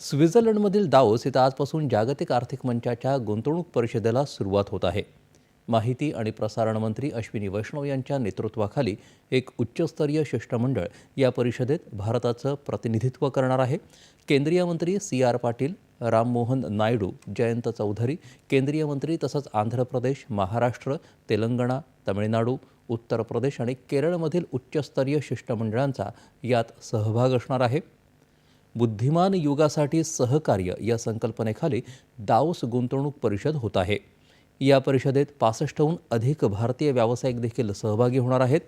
स्वित्झर्लंडमधील दाओस इथं आजपासून जागतिक आर्थिक मंचाच्या गुंतवणूक परिषदेला सुरुवात होत आहे. माहिती आणि प्रसारण मंत्री अश्विनी वैष्णव यांच्या नेतृत्वाखाली एक उच्चस्तरीय शिष्टमंडळ या परिषदेत भारताचं प्रतिनिधित्व करणार आहे. केंद्रीय मंत्री सी आर पाटील राममोहन नायडू जयंत चौधरी केंद्रीय मंत्री तसंच आंध्र प्रदेश महाराष्ट्र तेलंगणा तमिळनाडू उत्तर प्रदेश आणि केरळमधील उच्चस्तरीय शिष्टमंडळांचा यात सहभाग असणार आहे. बुद्धिमान युगासाठी सहकार्य या संकल्पनेखाली दाओस गुंतवणूक परिषद होत आहे. या परिषदेत पासष्टहून अधिक भारतीय व्यावसायिक देखील सहभागी होणार आहेत.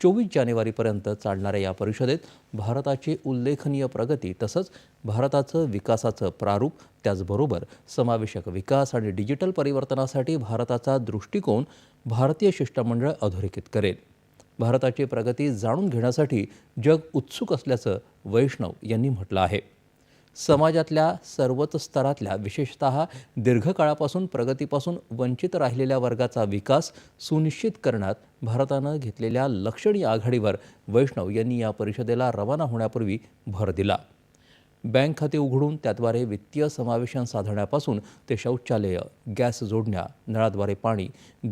चोवीस जानेवारीपर्यंत चालणाऱ्या या परिषदेत भारताची उल्लेखनीय प्रगती तसंच भारताचं विकासाचं प्रारूप त्याचबरोबर समावेशक विकास आणि डिजिटल परिवर्तनासाठी भारताचा दृष्टिकोन भारतीय शिष्टमंडळ अधोरेखित करेल. भारताची प्रगती जाणून घेण्यासाठी जग उत्सुक असल्याचं वैष्णव यांनी म्हटलं आहे. समाजातल्या सर्वच स्तरातल्या विशेषतः दीर्घकाळापासून प्रगतीपासून वंचित राहिलेल्या वर्गाचा विकास सुनिश्चित करण्यात भारतानं घेतलेल्या लक्षणीय आघाडीवर वैष्णव यांनी या परिषदेला रवाना होण्यापूर्वी भर दिला. बँक खाते उघडून त्याद्वारे वित्तीय समावेशन साधण्यापासून ते शौचालय गॅस जोडण्या नळाद्वारे पाणी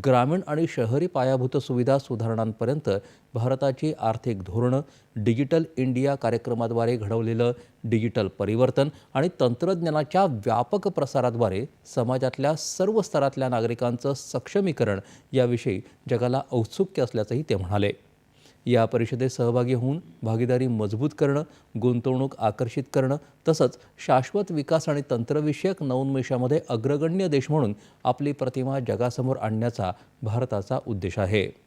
ग्रामीण आणि शहरी पायाभूत सुविधा सुधारणांपर्यंत भारताची आर्थिक धोरणं डिजिटल इंडिया कार्यक्रमाद्वारे घडवलेलं डिजिटल परिवर्तन आणि तंत्रज्ञानाच्या व्यापक प्रसाराद्वारे समाजातल्या सर्व स्तरातल्या नागरिकांचं सक्षमीकरण याविषयी जगाला औत्सुक्य असल्याचंही ते म्हणाले. या परिषदेत सहभागी होऊन भागीदारी मजबूत करणं गुंतवणूक आकर्षित करणं तसंच शाश्वत विकास आणि तंत्रविषयक नवोन्मेषामध्ये अग्रगण्य देश म्हणून आपली प्रतिमा जगासमोर आणण्याचा भारताचा उद्देश आहे.